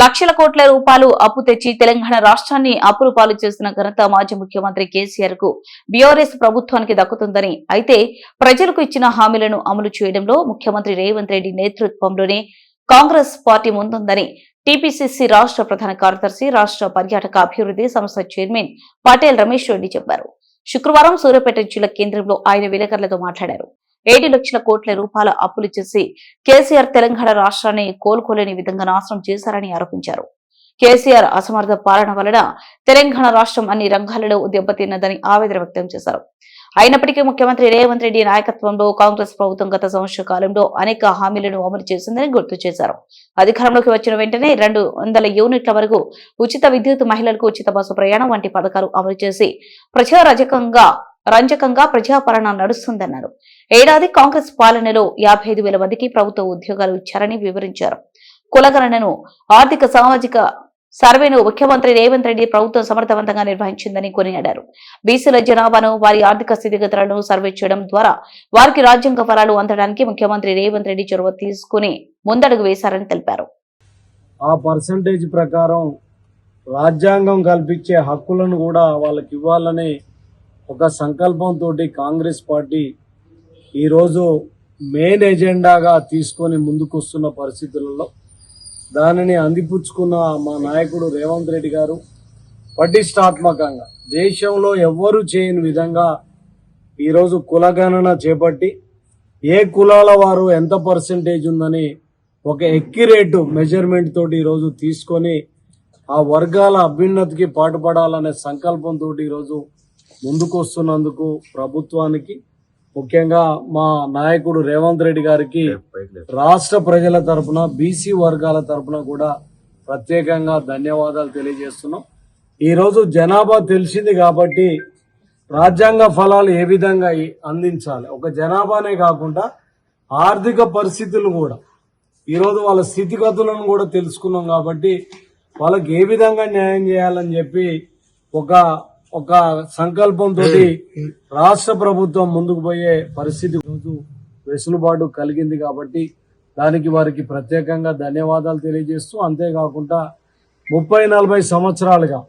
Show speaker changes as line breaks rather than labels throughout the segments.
లక్షల కోట్ల రూపాయలు అప్పు తెచ్చి తెలంగాణ రాష్ట్రాన్ని అప్పులు పాలు చేసిన ఘనత మాజీ ముఖ్యమంత్రి కేసీఆర్కు బీఆర్ఎస్ ప్రభుత్వానికి దక్కుతుందని. అయితే ప్రజలకు ఇచ్చిన హామీలను అమలు చేయడంలో ముఖ్యమంత్రి రేవంత్ రెడ్డి నేతృత్వంలోనే కాంగ్రెస్ పార్టీ ముందుందని. టీపీసీసీ రాష్ట్ర ప్రధాన కార్యదర్శి రాష్ట్ర పర్యాటక అభివృద్ధి సంస్థ చైర్మన్ పటేల్ రమేష్ రెడ్డి చెప్పారు. శుక్రవారం సూర్యాపేట జిల్లా కేంద్రంలో ఆయన విలేకరులతో మాట్లాడారు. ఏడు లక్షల కోట్ల రూపాయల అప్పులు చేసి కేసీఆర్ తెలంగాణ రాష్ట్రాన్ని కోలుకోలేని విధంగా నాశనం చేశారని ఆరోపించారు. కేసీఆర్ అసమర్థ పాలన వలన తెలంగాణ రాష్ట్రం అన్ని రంగాలలో దెబ్బతిన్నదని ఆవేదన వ్యక్తం చేశారు. అయినప్పటికీ ముఖ్యమంత్రి రేవంత్ రెడ్డి నాయకత్వంలో కాంగ్రెస్ ప్రభుత్వం గత సంవత్సర కాలంలో అనేక హామీలను అమలు చేసిందని గుర్తు చేశారు. అధికారంలోకి వచ్చిన వెంటనే రెండు వందల యూనిట్ల వరకు ఉచిత విద్యుత్ మహిళలకు ఉచిత బస్సు ప్రయాణం వంటి పథకాలు అమలు చేసి ప్రజారజకంగా రంజకంగా ప్రజాపాలన నడుస్తుందన్నారు. ఏడాది కాంగ్రెస్ పాలనలో యాభై ఐదు వేల మందికి ప్రభుత్వ ఉద్యోగాలు ఇచ్చారని వివరించారు. కులగణనను ఆర్థిక సామాజిక సర్వేను ముఖ్యమంత్రి రేవంత్ రెడ్డి ప్రభుత్వం సమర్థవంతంగా నిర్వహించిందని కొనియాడారు. బీసీల జనాభాను వారి ఆర్థిక స్థితిగతులను సర్వే చేయడం ద్వారా వారికి రాజ్యాంగ ఫలాలు అందడానికి ముఖ్యమంత్రి రేవంత్ రెడ్డి చొరవ తీసుకుని ముందడుగు వేశారని తెలిపారు.
ఆ పర్సంటేజ్ ప్రకారం రాజ్యాంగం కల్పించే హక్కులను కూడా వాళ్ళకి ఇవ్వాలని ఒక సంకల్పంతో కాంగ్రెస్ పార్టీ ఈరోజు మెయిన్ ఎజెండాగా తీసుకొని ముందుకొస్తున్న పరిస్థితులలో దానిని అందిపుచ్చుకున్న మా నాయకుడు రేవంత్ రెడ్డి గారు పటిష్టాత్మకంగా దేశంలో ఎవ్వరూ చేయని విధంగా ఈరోజు కులగణన చేపట్టి ఏ కులాల వారు ఎంత పర్సంటేజ్ ఉందని ఒక ఎక్యురేట్ మెజర్మెంట్ తోటి ఈరోజు తీసుకొని ఆ వర్గాల అభ్యున్నతికి పాటుపడాలనే సంకల్పంతో ఈరోజు ముందుకు వస్తున్నందుకు ప్రభుత్వానికి ముఖ్యంగా మా నాయకుడు రేవంత్ రెడ్డి గారికి రాష్ట్ర ప్రజల తరపున బీసీ వర్గాల తరపున కూడా ప్రత్యేకంగా ధన్యవాదాలు తెలియజేస్తున్నాం. ఈరోజు జనాభా తెలిసింది కాబట్టి రాజ్యాంగ ఫలాలు ఏ విధంగా అందించాలి? ఒక జనాభానే కాకుండా ఆర్థిక పరిస్థితులు కూడా. ఈరోజు వాళ్ళ స్థితిగతులను కూడా తెలుసుకున్నాం కాబట్టి వాళ్ళకి ఏ విధంగా న్యాయం చేయాలని చెప్పి ఒక ఒక సంకల్పంతో రాష్ట్ర ప్రభుత్వం ముందుకు పోయే పరిస్థితి రోజు వెసులుబాటు కలిగింది కాబట్టి దానికి వారికి ప్రత్యేకంగా ధన్యవాదాలు తెలియజేస్తూ అంతేకాకుండా ముప్పై నలభై సంవత్సరాలుగా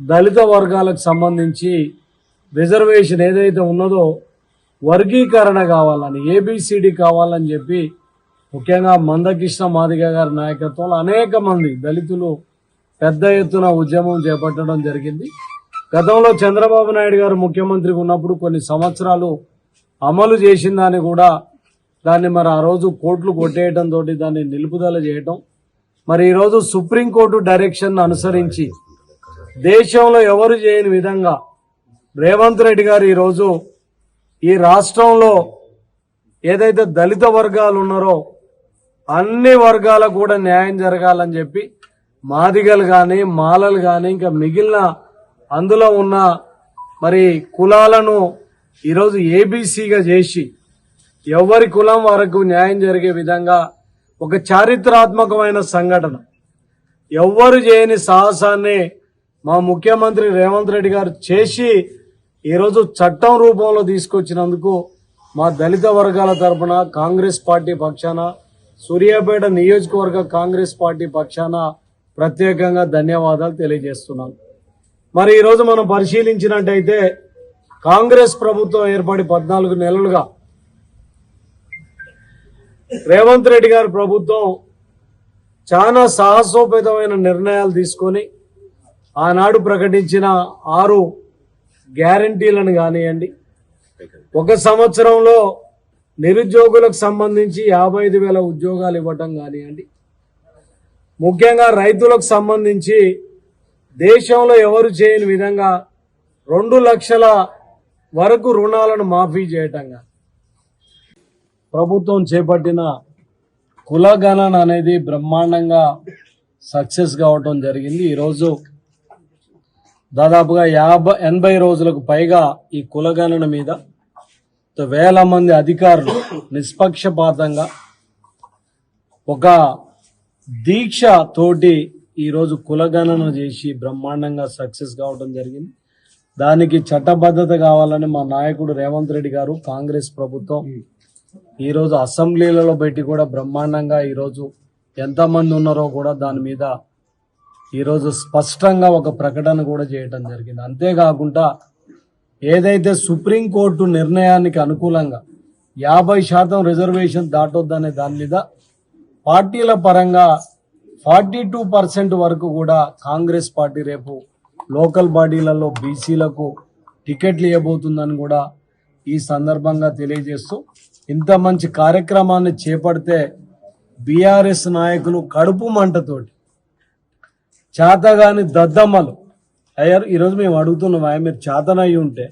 దళిత వర్గాలకు సంబంధించి రిజర్వేషన్ ఏదైతే ఉన్నదో వర్గీకరణ కావాలని ఏబిసిడి కావాలని చెప్పి ముఖ్యంగా మందకృష్ణ మాదిగ గారి నాయకత్వంలో అనేక మంది దళితులు పెద్ద ఎత్తున ఉద్యమం చేపట్టడం జరిగింది. గతంలో చంద్రబాబు నాయుడు గారు ముఖ్యమంత్రిగా ఉన్నప్పుడు కొన్ని సంవత్సరాలు అమలు చేసిందని కూడా దాన్ని మరి ఆ రోజు కోర్టులు కొట్టేయడం తోటి దాన్ని నిలుపుదల చేయటం. మరి ఈరోజు సుప్రీంకోర్టు డైరెక్షన్ అనుసరించి దేశంలో ఎవరు చేయని విధంగా రేవంత్ రెడ్డి గారు ఈరోజు ఈ రాష్ట్రంలో ఏదైతే దళిత వర్గాలు ఉన్నారో అన్ని వర్గాలకు కూడా న్యాయం జరగాలని చెప్పి మాదిగలు కానీ మాలలు కానీ ఇంకా మిగిలిన అందులో ఉన్న మరి కులాలను ఈరోజు ఏబీసీగా చేసి ఎవరి కులం వరకు న్యాయం జరిగే విధంగా ఒక చారిత్రాత్మకమైన సంఘటన. ఎవ్వరు చేయని సాహసాన్ని మా ముఖ్యమంత్రి రేవంత్ రెడ్డి గారు చేసి ఈరోజు చట్టం రూపంలో తీసుకొచ్చినందుకు మా దళిత వర్గాల తరఫున కాంగ్రెస్ పార్టీ పక్షాన సూర్యాపేట నియోజకవర్గ కాంగ్రెస్ పార్టీ పక్షాన ప్రత్యేకంగా ధన్యవాదాలు తెలియజేస్తున్నాను. మరి ఈరోజు మనం పరిశీలించినట్టయితే కాంగ్రెస్ ప్రభుత్వం ఏర్పడి పద్నాలుగు నెలలుగా రేవంత్ రెడ్డి గారి ప్రభుత్వం చాలా సాహసోపేతమైన నిర్ణయాలు తీసుకొని ఆనాడు ప్రకటించిన ఆరు గ్యారంటీలను కానివ్వండి ఒక సంవత్సరంలో నిరుద్యోగులకు సంబంధించి యాభై ఐదు వేల ఉద్యోగాలు ఇవ్వటం కానివ్వండి ముఖ్యంగా రైతులకు సంబంధించి దేశంలో ఎవరు చేయని విధంగా రెండు లక్షల వరకు రుణాలను మాఫీ చేయటంగా. ప్రభుత్వం చేపట్టిన కులగణన అనేది బ్రహ్మాండంగా సక్సెస్ కావటం జరిగింది. ఈరోజు దాదాపుగా యాభై ఎనభై రోజులకు పైగా ఈ కులగణన మీద వేల మంది అధికారులు నిష్పక్షపాతంగా ఒక దీక్ష తోటి ఈరోజు కులగణన చేసి బ్రహ్మాండంగా సక్సెస్ కావడం జరిగింది. దానికి చట్టబద్ధత కావాలని మా నాయకుడు రేవంత్ రెడ్డి గారు కాంగ్రెస్ ప్రభుత్వం ఈరోజు అసెంబ్లీలలో పెట్టి కూడా బ్రహ్మాండంగా ఈరోజు ఎంతమంది ఉన్నారో కూడా దాని మీద ఈరోజు స్పష్టంగా ఒక ప్రకటన కూడా చేయటం జరిగింది. అంతేకాకుండా ఏదైతే సుప్రీంకోర్టు నిర్ణయానికి అనుకూలంగా యాభై శాతం రిజర్వేషన్ దాటొద్దనే దాని మీద పార్టీల పరంగా ఫార్టీ టూ పర్సెంట్ వరకు కూడా కాంగ్రెస్ పార్టీ రేపు లోకల్ బాడీలలో బీసీలకు టికెట్లు ఇవ్వబోతుందని కూడా ఈ సందర్భంగా తెలియజేస్తూ ఇంత మంచి కార్యక్రమాన్ని చేపడితే బీఆర్ఎస్ నాయకులు కడుపు మంటతోటి చేతగాని దద్దమ్మలు. అయ్యారు ఈరోజు మేము అడుగుతున్నాం ఆయన మీరు చేతనయ్యి ఉంటే.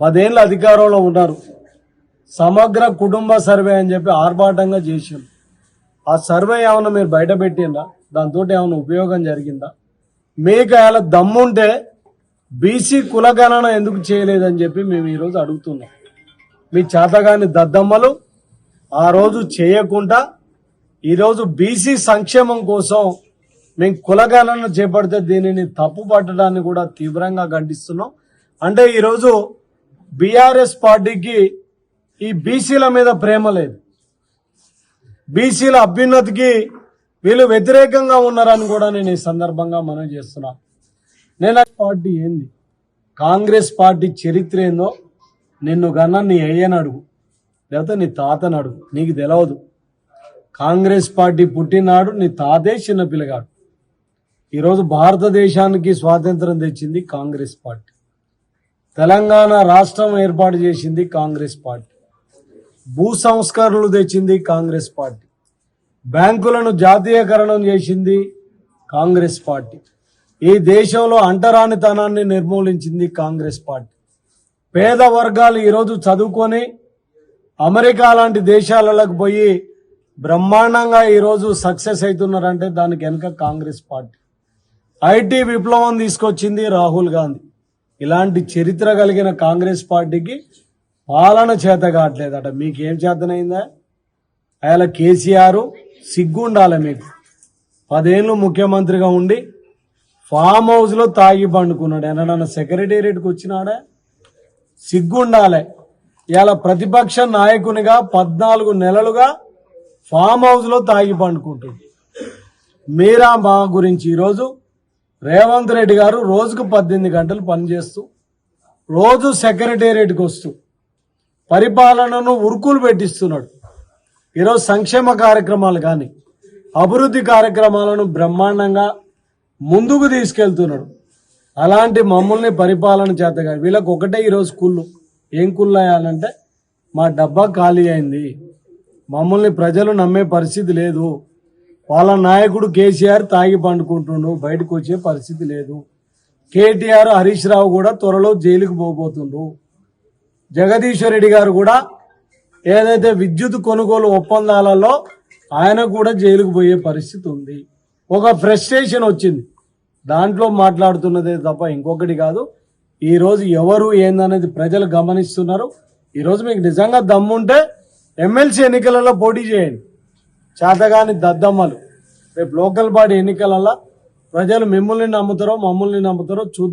పదేళ్ళు అధికారంలో ఉన్నారు. సమగ్ర కుటుంబ సర్వే అని చెప్పి ఆర్భాటంగా చేసాం ఆ సర్వే ఏమైనా మీరు బయట పెట్టిందా దాంతో ఏమైనా ఉపయోగం జరిగిందా? మీకు అలా దమ్ముంటే బీసీ కులగణన ఎందుకు చేయలేదని చెప్పి మేము ఈరోజు అడుగుతున్నాం. మీ చేతగాని దద్దమ్మలు ఆ రోజు చేయకుండా ఈరోజు బీసీ సంక్షేమం కోసం మేము కులగణన చేపడితే దీనిని తప్పు పట్టడాన్ని కూడా తీవ్రంగా ఖండిస్తున్నాం. అంటే ఈరోజు బీఆర్ఎస్ పార్టీకి ఈ బీసీల మీద ప్రేమ లేదు. బీసీల అభ్యున్నతికి వీళ్ళు వ్యతిరేకంగా ఉన్నారని కూడా నేను ఈ సందర్భంగా మనం చేస్తున్నా. నేను ఆ పార్టీ ఏంది? కాంగ్రెస్ పార్టీ చరిత్ర ఏందో నిన్ను కన్నా నీ అయ్యని అడుగు లేకపోతే నీ తాతని అడుగు నీకు తెలవదు. కాంగ్రెస్ పార్టీ పుట్టినాడు నీ తాతే చిన్న పిల్లగాడు. ఈరోజు భారతదేశానికి స్వాతంత్రం తెచ్చింది కాంగ్రెస్ పార్టీ. తెలంగాణ రాష్ట్రం ఏర్పాటు చేసింది కాంగ్రెస్ పార్టీ. భూ సంస్కరణలు తెచ్చింది కాంగ్రెస్ పార్టీ. బ్యాంకులను జాతీయకరణం చేసింది కాంగ్రెస్ పార్టీ. ఈ దేశంలో అంటరానితనాన్ని నిర్మూలించింది కాంగ్రెస్ పార్టీ. పేద వర్గాలు ఈరోజు చదువుకొని అమెరికా లాంటి దేశాలకు పోయి బ్రహ్మాండంగా ఈరోజు సక్సెస్ అవుతున్నారంటే దానికి వెనుక కాంగ్రెస్ పార్టీ. ఐటీ విప్లవం తీసుకొచ్చింది రాహుల్ గాంధీ. ఇలాంటి చరిత్ర కలిగిన కాంగ్రెస్ పార్టీకి పాలన చేత కావట్లేదట. మీకేం చేతనైందా? అయాల కేసీఆర్ సిగ్గుండాలి మీకు. పదేళ్ళు ముఖ్యమంత్రిగా ఉండి ఫామ్ హౌస్లో తాగి పండుకున్నాడు. ఎన్నడన్నా సెక్రటేరియట్కి వచ్చినాడా? సిగ్గుండాలి. ఇలా ప్రతిపక్ష నాయకునిగా పద్నాలుగు నెలలుగా ఫామ్ హౌస్లో తాగి పండుకుంటుంది. మీరా మా గురించి ఈరోజు రేవంత్ రెడ్డి గారు రోజుకు పద్దెనిమిది గంటలు పనిచేస్తూ రోజు సెక్రటేరియట్కి వస్తూ పరిపాలనను ఉరుకులు పెట్టిస్తున్నాడు. ఈరోజు సంక్షేమ కార్యక్రమాలు కానీ అభివృద్ధి కార్యక్రమాలను బ్రహ్మాండంగా ముందుకు తీసుకెళ్తున్నాడు. అలాంటి మమ్మల్ని పరిపాలన చేత వీళ్ళకి ఒకటే ఈరోజు కుళ్ళు. ఏం కుళ్ళు అయ్యాలంటే మా డబ్బా ఖాళీ అయింది. మమ్మల్ని ప్రజలు నమ్మే పరిస్థితి లేదు. వాళ్ళ నాయకుడు కేసీఆర్ తాగి పండుకుంటుండు బయటకు వచ్చే పరిస్థితి లేదు. కేటీఆర్ హరీష్ రావు కూడా త్వరలో జైలుకు పోబోతుండ్రు. జగదీశ్వర్ రెడ్డి గారు కూడా ఏదైతే విద్యుత్ కొనుగోలు ఒప్పందాలలో ఆయన కూడా జైలుకు పోయే పరిస్థితి ఉంది. ఒక ఫ్రస్ట్రేషన్ వచ్చింది. దాంట్లో మాట్లాడుతున్నదే తప్ప ఇంకొకటి కాదు. ఈరోజు ఎవరు ఏందనేది ప్రజలు గమనిస్తున్నారు. ఈరోజు మీకు నిజంగా దమ్ముంటే ఎమ్మెల్సీ ఎన్నికలలో పోటీ చేయండి. చేతగాని దద్దమ్మలు. రేపు లోకల్ బాడీ ఎన్నికలలో ప్రజలు మిమ్మల్ని నమ్ముతారో మమ్మల్ని నమ్ముతారో చూద్దాం.